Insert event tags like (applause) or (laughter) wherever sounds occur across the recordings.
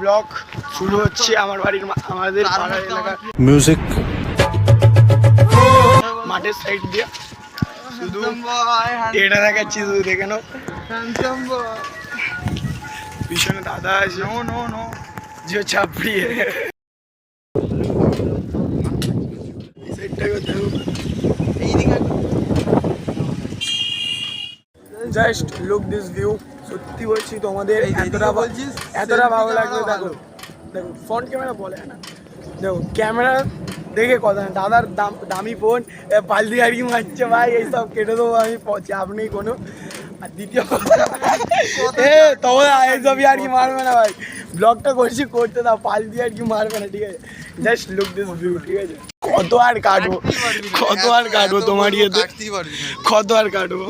Blog শুরু হচ্ছে আমার বাড়ির আমাদের পাড়ার এলাকা music. মাঠের সাইড দিয়ে। শুধু এটা দেখাচ্ছি শুধু দেখে নাও। পিছনে দাদা আছে। নো নো নো যে চাপড়িয়ে এই সাইডটাকে দেখো। Just look this view. সত্যি বলছি তোমাদের এতটা বলছিস এতটা ভালো লাগবে দেখো দেখো ফ্রন্ট ক্যামেরা বলে না? দেখো ক্যামেরা দেখে কথা না দাদার দাম দামি ফোন আর কি মারছে ভাই এইসব কেটে দেবো আমি চাপ নেই কোনো। আর দ্বিতীয় কথা এ তবে এইসব আর কি মারবে না ভাই। ব্লগটা করছি করতে দাও পাল্টি আর কি মারবে না ঠিক আছে? জাস্ট লুক দিস ভিউ ঠিক আছে? কত আর কাটবো? কত আর কাটবো তোমার ইয়েতে? কত আর কাটবো?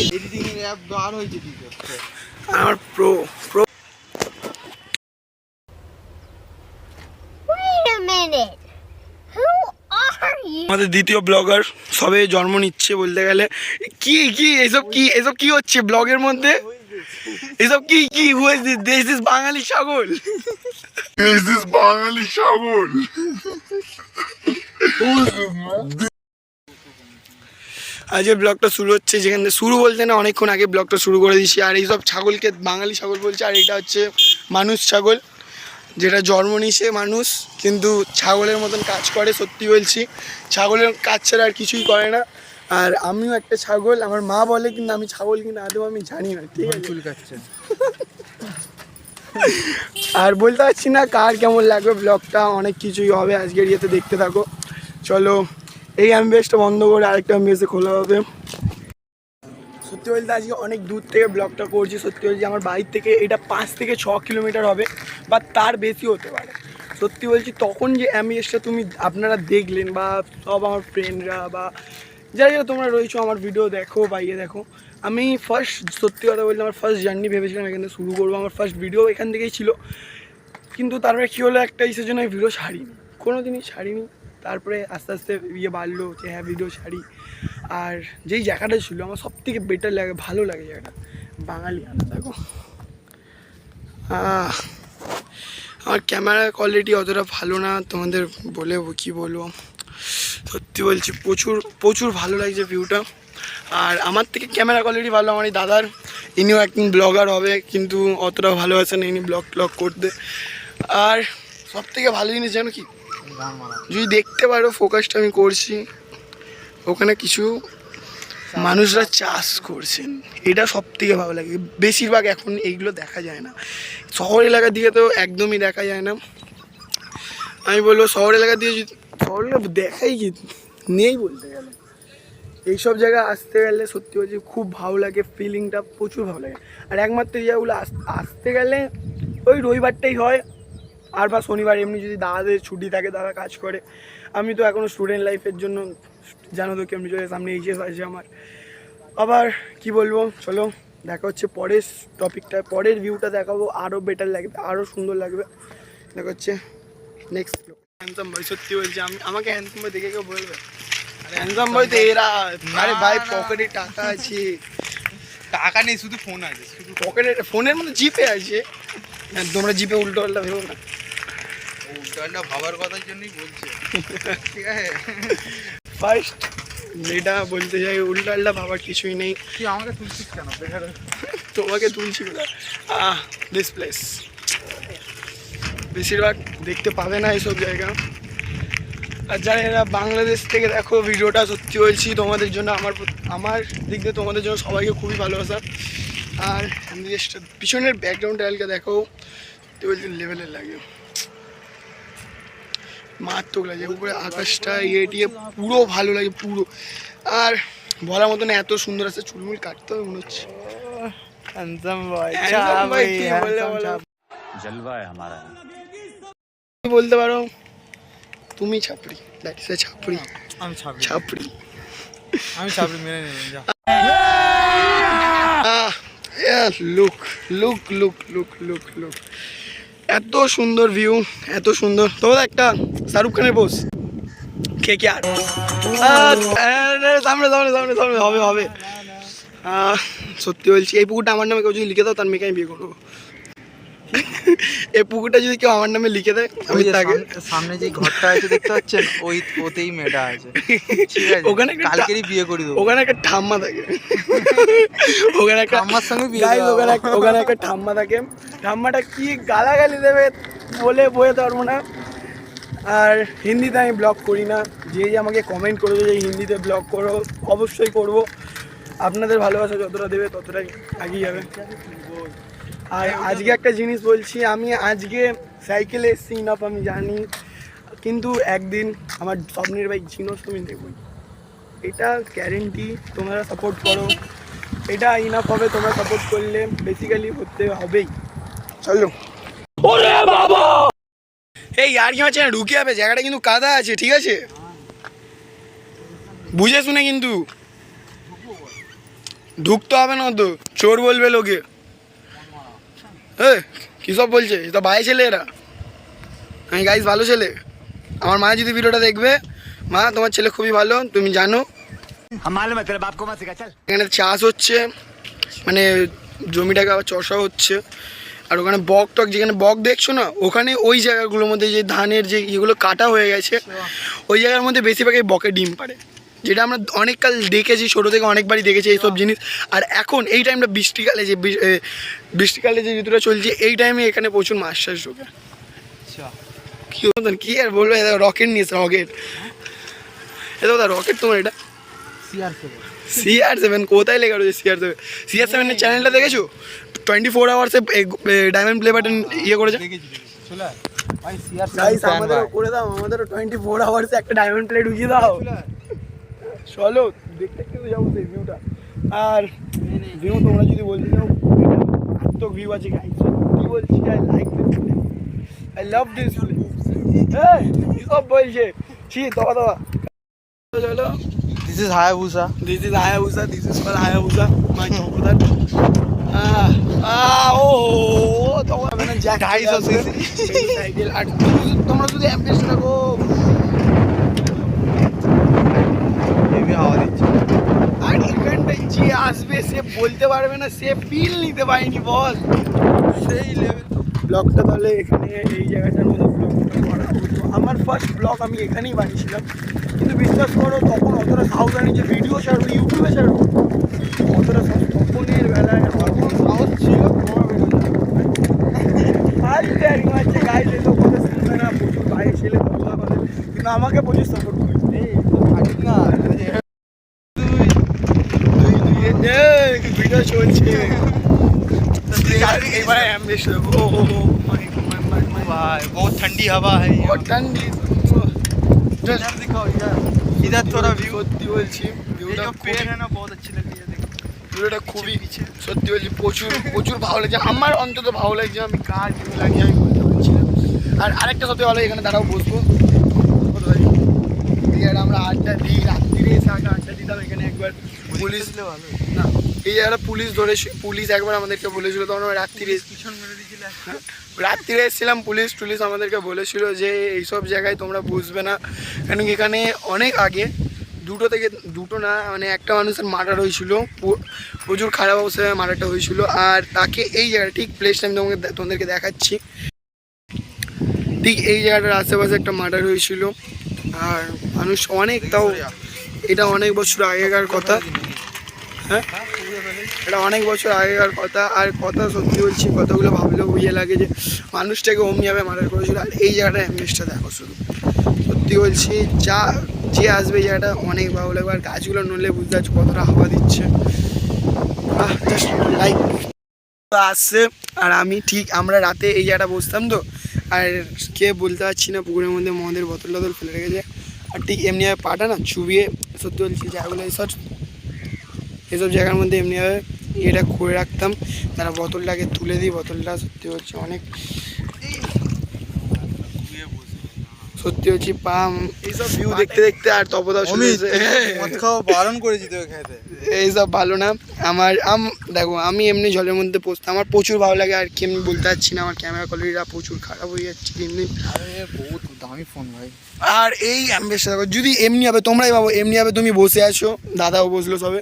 এডিটিং অ্যাপ বার হয়েছে কি করতে আমার প্রো প্রো? আমাদের দ্বিতীয় ব্লগার সবে জন্ম নিচ্ছে বলতে গেলে। কি কি এসব কি এসব কি হচ্ছে ব্লগের মধ্যে? এসব কি কি হয়েছে দেশ দিস বাঙালি ছাগল। আজকের ব্লগটা শুরু হচ্ছে যেখান থেকে শুরু বলতে না অনেকক্ষণ আগে ব্লগটা শুরু করে দিয়েছি। আর এইসব ছাগলকে বাঙালি ছাগল বলছে আর এটা হচ্ছে মানুষ ছাগল যেটা জন্ম নিছে মানুষ কিন্তু ছাগলের মতন কাজ করে সত্যি বলছি। ছাগলের কাজ ছাড়া আর কিছুই করে না। আর আমিও একটা ছাগল আমার মা বলে কিন্তু আমি ছাগল কিন্তু আদৌ আমি জানি না ঠিক আছে? আর বলতে পারছি না কার কেমন লাগবে ব্লগটা অনেক কিছুই হবে আজকের ইয়েতে দেখতে থাকো। চলো এই অ্যাম্বিয়েন্সটা বন্ধ করে আরেকটা অ্যাম্বিয়েন্সে খোলা হবে। সত্যি বলতে আজকে অনেক দূর থেকে ব্লগটা করছি। সত্যি বলছি আমার বাড়ির থেকে এটা পাঁচ থেকে ছ কিলোমিটার হবে বা তার বেশি হতে পারে। সত্যি বলছি, তখন যে অ্যাম্বিয়েন্সটা তুমি আপনারা দেখলেন বা সব আমার ফ্রেন্ডরা বা যারা যারা তোমরা রয়েছো আমার ভিডিও দেখো বা ইয়ে দেখো, আমি ফার্স্ট সত্যি কথা বলতে আমার ফার্স্ট জার্নি ভেবেছিলাম এখান থেকে শুরু করব। আমার ফার্স্ট ভিডিও এখান থেকেই ছিল। কিন্তু তারপরে কী হলো, একটা ইসের জন্য আমি ভিডিও ছাড়িনি। কোনো দিনই ছাড়িনি। তারপরে আস্তে আস্তে ইয়ে বাড়লো যে হ্যাঁ ভিডিও ছাড়ি। আর যেই জায়গাটা ছিল, আমার সব থেকে বেটার লাগে, ভালো লাগে জায়গাটা, বাঙালি আনা দেখো। আমার ক্যামেরা কোয়ালিটি অতটা ভালো না, তোমাদের বলে কি বলব? সত্যি বলছি, প্রচুর প্রচুর ভালো লাগছে ভিউটা আর আমার থেকে ক্যামেরা কোয়ালিটি ভালো, আমার এই দাদার, ইনিও একদিন ব্লগার হবে, কিন্তু অতটা ভালোবাসে না ইনি ব্লগ ট্লগ করতে। আর সব থেকে ভালো জিনিস জানো কি? যদি দেখতে পারো ফোকাসটা আমি করছি, ওখানে কিছু মানুষরা চাষ করছেন। এটা সব থেকে ভালো লাগে। বেশিরভাগ এখন এইগুলো দেখা যায় না। শহর এলাকার দিকে তো একদমই দেখা যায় না। আমি বলব শহর এলাকার দিকে যদি শহর দেখাই কি? নেই বলতে গেলে। এইসব জায়গায় আসতে গেলে সত্যি বলছি খুব ভালো লাগে ফিলিংটা প্রচুর ভালো লাগে। আর একমাত্র এই জায়গাগুলো আস- আসতে গেলে ওই রবিবারটাই হয় আর বা শনিবার এমনি যদি দাদাদের ছুটি থাকে দাদা কাজ করে। আমি তো এখনও স্টুডেন্ট লাইফের জন্য জানো তো কেমনি চলে সামনে এইচএস আছে আমার। আবার কি বলব চলো দেখা হচ্ছে পরের টপিকটা পরের ভিউটা দেখাবো আরও বেটার লাগবে আরও সুন্দর লাগবে। দেখা হচ্ছে নেক্সট হ্যান্ডসাম ভাই সত্যি বলছি আমি আমাকে হ্যান্ডসাম ভাই দেখে কেউ বলবে? হ্যান্ডসাম ভাই তো এরা। আরে ভাই পকেটে টাকা আছে। টাকা নেই শুধু ফোন আছে শুধু পকেটে ফোনের মধ্যে জিপে আছে। তোমরা জিপে উল্টো পাল্টা ভেবো না। উল্টানটা ভাবার কথার জন্যই বলছে। ঠিক আছে? ফার্স্ট যেটা বলতে চাই উল্টো পাল্টা ভাবার কিছুই নেই। তুই আমাকে তুলছিস কেন? তোমাকে তুলছি কোথায় আহ দিস প্লেস বেশিরভাগ দেখতে পাবে না এইসব জায়গা। আর যারা এরা বাংলাদেশ থেকে দেখো ভিডিওটা সত্যি বলছি তোমাদের জন্য আমার আমার দিক দিয়ে তোমাদের জন্য সবাইকে খুবই ভালোবাসা। আর নিজের পিছনের ব্যাকগ্রাউন্ড আলকা দেখো লেভেলের লাগে। মারাত্মক লাগে উপরে আকাশটা ইয়ে পুরো ভালো লাগে পুরো। আর বলার মতন এত সুন্দর আছে চুলমুল কাটতে হবে মনে হচ্ছে। বলতে পারো? তুমি ছাপড়ি দ্যাট ইজ ছাপড়ি। আমি ছাপড়ি। ছাপড়ি। আমি ছাপড়ি মেনে নিলাম যা। আহ look look look look look look এত সুন্দর ভিউ এত সুন্দর। তোমার একটা শাহরুখ খানের পোস কে কে আর? সামনে সামনে সামনে সামনে, হবে হবে। সত্যি বলছি, এই পুকুরটা আমার নামে কেউ যদি লিখে দাও, তার মেয়েকে আমি বিয়ে করব। (laughs) এই পুকুরটা যদি কেউ আমার নামে লিখে দেয় আমি তাকে সামনে- যে ঘরটা আছে দেখতে পাচ্ছেন ওই ওতেই মেয়েটা আছে। (laughs) ঠিক আছে ওখানে কালকেরই বিয়ে করে দেবো। ওখানে একটা ঠাম্মা থাকে। (laughs) ওখানে একটা ঠাম্মার সঙ্গে বিয়ে Guys, ওখানে ওখানে একটা ঠাম্মা থাকে। ঠাম্মাটা কি গালাগালি দেবে বলে বয়ে পারব না। আর হিন্দিতে আমি ব্লগ করি না। যে যে আমাকে কমেন্ট করেছে যে হিন্দিতে ব্লগ করো অবশ্যই করব। আপনাদের ভালোবাসা যতটা দেবে ততটাই এগিয়ে যাবে। আর আজকে একটা জিনিস বলছি আমি আজকে সাইকেলে এসছি ইনাফ আমি জানি কিন্তু একদিন আমার স্বপ্নের বাইক জিনোস তুমি দেখবই এটা গ্যারেন্টি তোমরা সাপোর্ট করো। এটা ইনাফ হবে তোমরা সাপোর্ট করলে বেসিক্যালি হতে হবেই। চলো। ওরে বাবা! এই আর কি হচ্ছে না ঢুকে যাবে জায়গাটা কিন্তু কাদা আছে ঠিক আছে? বুঝে শুনে কিন্তু। ঢুকতে হবে না তো চোর বলবে লোকে। হ্যাঁ সব বলছে? তো ভাই ছেলে এরা। আমি গাইস ভালো ছেলে। আমার মা যদি ভিডিওটা দেখবে মা তোমার ছেলে খুবই ভালো তুমি জানো। এখানে চাষ হচ্ছে মানে জমিটাকে আবার চষা হচ্ছে। আর ওখানে বক টক যেখানে বক দেখছ না ওখানে ওই জায়গাগুলোর মধ্যে যে ধানের যে ইয়েগুলো কাটা হয়ে গেছে ওই জায়গার মধ্যে বেশিরভাগই বকে ডিম পারে যেটা আমরা অনেককাল দেখেছি ছোটো থেকে অনেকবারই দেখেছি এইসব জিনিস। আর এখন এই টাইমটা বৃষ্টিকালে যে বৃষ্টিকালে যে ঋতুটা চলছে এই টাইমে এখানে প্রচুর মাছ টাছ ঢোকে আচ্ছা। কি মতন কি আর বলব এটা রকেট নিস রকেট এটা কোথায় রকেট তোমার এটা? সিআর সেভেন সেভেন কোথায় লেখা রয়েছে সিআর সেভেন সিআর সেভেনের চ্যানেলটা দেখেছ? টোয়েন্টি ফোর আওয়ার্সে ডায়মন্ড প্লে বাটন ইয়ে করেছে। আমাদেরও করে দাও আমাদেরও টোয়েন্টি ফোর আওয়ার্সে একটা ডায়মন্ড প্লে ঢুকিয়ে দাও। চলো দেখতে কিন্তু যাব সেই ভিউটা আর ভিউ তোমরা যদি বলতে চাও এত ভিউ আছে গাইস সত্যি বলছি I like this I love this কি সব বলছে? ছি দবা দবা চলো this is Hayabusa. This is for Hayabusa. My chocolate. Ah, ah, oh, তোমার মানে সাইকেল আর তোমরা যদি অ্যাম্পেস থাকো হেভি হাওয়া দিচ্ছে। আর এখানটায় যে আসবে, সে বলতে পারবে না, সে ফিল নিতে পারেনি, বল। সেই লেভেল ব্লগটা তাহলে এখানে এই জায়গাটার মধ্যে ব্লগটা আমার ফার্স্ট ব্লগ আমি এখানেই বানিয়েছিলাম। কিন্তু বিশ্বাস করো, তখন অতটা সাহস যে ভিডিও ছাড়বো ইউটিউবে ছাড়বো। অতটা সাহস তখনের বেলায় আমার কোনো সাহস ছিল আর ট্যারিং আছে কথা শুনবে না, প্রচুর বাইরে ছেলে কথা কিন্তু আমাকে প্রচুর সাপোর্ট করে এই ফাটিক না ভিডিও চলছে এবারে অ্যাম্বিশ ও হো হো মাই মাই মাই মাই भाई बहुत ठंडी हवा है ও ঠান্ডি इधर दिखाओ इधर इधर थोड़ा व्यू সত্যি বলছি ये ভিউটা जो पेड़ है ना बहुत अच्छी लग रही है देखो ভিডিওটা খুবই সত্যি বলছি প্রচুর প্রচুর ভালো লাগছে আমার অন্তত ভালো লাগছে আমি কার কেমন লাগছে আমি বলতে পারছি না আর আরেকটা সত্যি ভালো এখানে দাঁড়াও বসবো কোথায়? এই জায়গাটা আমরা আড্ডা দিই রাত্রিরে এসে আগে আড্ডা দিতাম এখানে একবার পুলিশ ভালো না এই জায়গাটা পুলিশ ধরে পুলিশ একবার আমাদেরকে বলেছিল তখন আমরা রাত্রিরে রাত্রিরে এসেছিলাম পুলিশ টুলিশ আমাদেরকে বলেছিল যে এইসব জায়গায় তোমরা বুঝবে না। কেন এখানে অনেক আগে দুটো থেকে দুটো না মানে একটা মানুষের মার্ডার হয়েছিল প্রচুর খারাপ অবস্থায় মার্ডারটা হয়েছিল আর তাকে এই জায়গাটা ঠিক প্লেসটা আমি তোমাকে তোমাদেরকে দেখাচ্ছি। ঠিক এই জায়গাটার আশেপাশে একটা মার্ডার হয়েছিল আর মানুষ অনেক তাও এটা অনেক বছর আগেকার কথা। হ্যাঁ? এটা অনেক বছর আগেকার কথা, আর কথা সত্যি বলছি, কথাগুলো ভাবলেও ইয়ে লাগে যে মানুষটাকে অমনিভাবে মার্ডার করেছিল আর এই জায়গাটা অ্যাম্বিয়েন্সটা দেখো শুধু। সত্যি বলছি, যা, যে আসবে এই জায়গাটা অনেক ভালো লাগবে, আর গাছগুলো নড়লে বুঝতে পারছ কতটা হাওয়া দিচ্ছে। লাইক আসছে, আর আমি ঠিক আমরা রাতে এই জায়গাটা বসতাম তো, আর কে বলতে পারছি না, পুকুরের মধ্যে মদের বোতল টতল ফেলে রেখেছে। আর ঠিক এমনিভাবে পাটা না চুবিয়ে, সত্যি বলছি, জায়গাগুলো এইসব এসব জায়গার মধ্যে এমনিভাবে এটা করে রাখতাম। তারা বোতলটাকে তুলে দিই বোতলটা সত্যি হচ্ছে অনেক সত্যি হচ্ছে পাম এইসব ভিউ দেখতে দেখতে আর খাওয়া বারণ করেছি তোকে খেতে। এইসব ভালো না। আমার আম দেখো আমি এমনি জলের মধ্যে পড়তে আমার প্রচুর ভালো লাগে আর কি এমনি বলতে পারছি না আমার ক্যামেরা কোয়ালিটিটা প্রচুর খারাপ হয়ে যাচ্ছে দিন দিন। আরে বহুত দামি ফোন ভাই। আর এই দেখো যদি এমনি হবে তোমরাই ভাবো এমনি হবে তুমি বসে আছো দাদাও বসল সবে।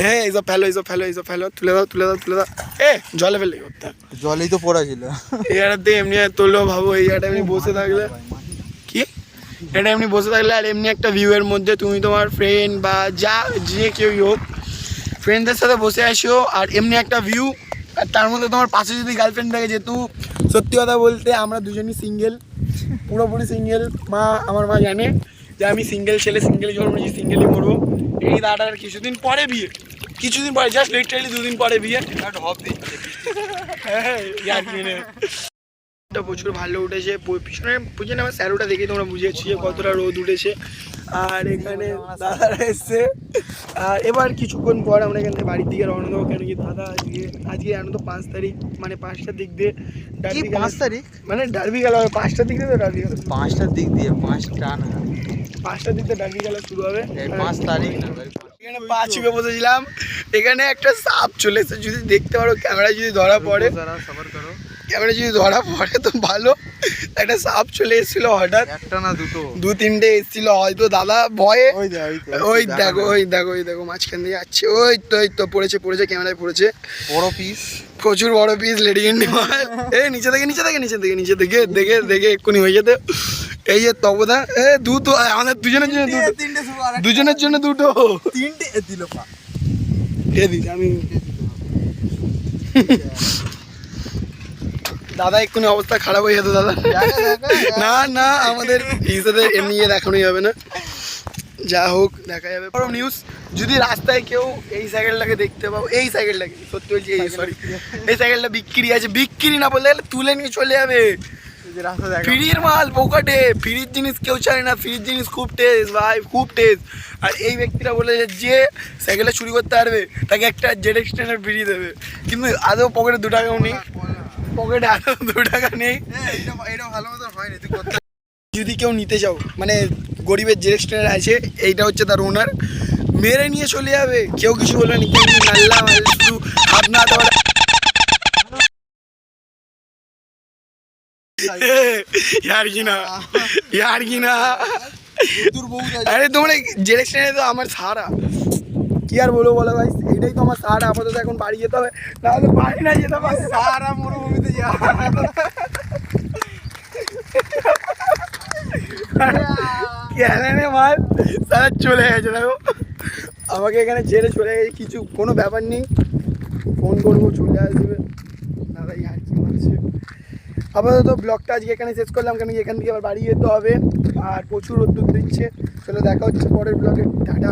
হ্যাঁ এইসব ফেলো এইসব ফেলো এইসব ফেলো তুলে দাও তুলে দাও তুলে দাও। এ জলে ফেলে করতে জলেই তো পড়া ছিল। এই জায়গাতে এমনি তোলো ভাবো এই জায়গাটা এমনি বসে থাকলে। কি? এটা এমনি বসে থাকলে আর এমনি একটা ভিউ এর মধ্যে তুমি তোমার ফ্রেন্ড বা যা যে কেউই হোক ফ্রেন্ডদের সাথে বসে আসো আর এমনি একটা ভিউ আর তার মধ্যে তোমার পাশে যদি গার্লফ্রেন্ড থাকে যেহেতু সত্যি কথা বলতে আমরা দুজনই সিঙ্গেল পুরোপুরি সিঙ্গেল মা আমার মা জানে যে আমি সিঙ্গেল ছেলে সিঙ্গেল জন্ম নিয়েছি সিঙ্গেলই মরবো। এই দাদাটার কিছুদিন পরে বিয়ে। কিছুদিন পরে জাস্ট লিটারালি দুদিন পরে বিয়ে। ঢপ (laughs) দিচ্ছে হ্যাঁ ইয়ার্কি মেরে। টা প্রচুর ভালো উঠেছে। পিছনে পিছনে আমার স্যারোটা দেখে তোমরা বুঝেছি যে কতটা রোদ উঠেছে। আর এখানে দাদারা এসছে। আর এবার কিছুক্ষণ পর আমরা এখান থেকে বাড়ির দিকে রওনা দেবো কেন কি দাদা আজকে আজকে তো পাঁচ তারিখ মানে পাঁচটার দিক দিয়ে পাঁচ তারিখ? মানে ডার্বি খেলা হবে পাঁচটার দিক দিয়ে তো ডার্বি খেলা পাঁচটার দিক দিয়ে পাঁচটা না পাঁচটার দিক দিয়ে ডার্বি খেলা শুরু হবে। এই পাঁচ তারিখ না এখানে পা চুপে বসেছিলাম। এখানে একটা সাপ চলে এসেছে যদি দেখতে পারো ক্যামেরা যদি ধরা পড়ে। ক্যামেরা যদি ধরা পড়ে তো ভালো। একটা সাপ চলে এসেছিল হঠাৎ। একটা না দুটো? দু তিনটে এসেছিল হয়তো দাদা ভয়ে। ওই দেখো ওই দেখো ওই দেখো মাঝখান দিয়ে যাচ্ছে। ওই তো ওই তো পড়েছে পড়েছে ক্যামেরায় পড়েছে। বড় পিস প্রচুর বড় পিস লেডি মাল এই নিচে থেকে নিচে থেকে নিচে থেকে নিচে থেকে দেখে দেখে এক্ষুনি হয়ে যেতে। এই যে তবদা এ দুটো আমাদের দুজনের জন্য দুটো। দুজনের জন্য দুটো। তিনটে দিল পা। আমি। (laughs) দাদা এক্ষুনি অবস্থা খারাপ হয়ে যেত দাদা। না না আমাদের হিসাবে এমনি দেখানোই হবে না। যা হোক দেখা যাবে। বড় নিউজ যদি রাস্তায় কেউ এই সাইকেলটাকে দেখতে পাও এই সাইকেলটাকে সত্যি বলছি এই সরি এই সাইকেলটা বিক্রি আছে বিক্রি না বললে তুলে নিয়ে চলে যাবে। রাস্তা ফ্রির মাল পকেটে ফ্রির জিনিস কেউ চায় না ফ্রির জিনিস খুব টেস্ট ভাই খুব টেস্ট আর এই ব্যক্তিটা বলে যে সাইকেলটা চুরি করতে পারবে তাকে একটা জেড এক্সটেন্ডার ফ্রি দেবে। কিন্তু আদৌ পকেটে দু টাকাও নেই পকেটে আদৌ দু টাকা নেই। এটা ভালো মতো হয়নি তুই যদি কেউ নিতে চাও মানে গরিবের জেড এক্সটেন্ডার আছে এইটা হচ্ছে তার ওনার মেরে নিয়ে চলে যাবে কেউ কিছু বলবে না কেউ নাল্লা শুধু (laughs) ইয়ার কি না? তোর বউ আরে তোমরা জেরেকশনে তো আমার সারা। কি আর বলব বলো ভাই এইটাই তো আমার সারা আপাতত এখন বাড়ি যেতে হবে। নাহলে বাড়ি না যেতে পারে সারা মরুভূমিতে যা ক্যালেনে চলে গেছে দেখো আমাকে এখানে ছেড়ে চলে গেছে কিছু কোনো ব্যাপার নেই ফোন করব চলে আসবে দাদা ইয়ার কি মারছে আপাতত ব্লগটা আজকে এখানে শেষ করলাম কেন এখান থেকে আবার বাড়ি যেতে হবে আর প্রচুর রোদ্দুর দিচ্ছে। চলো দেখা হচ্ছে পরের ব্লগে। টাটা।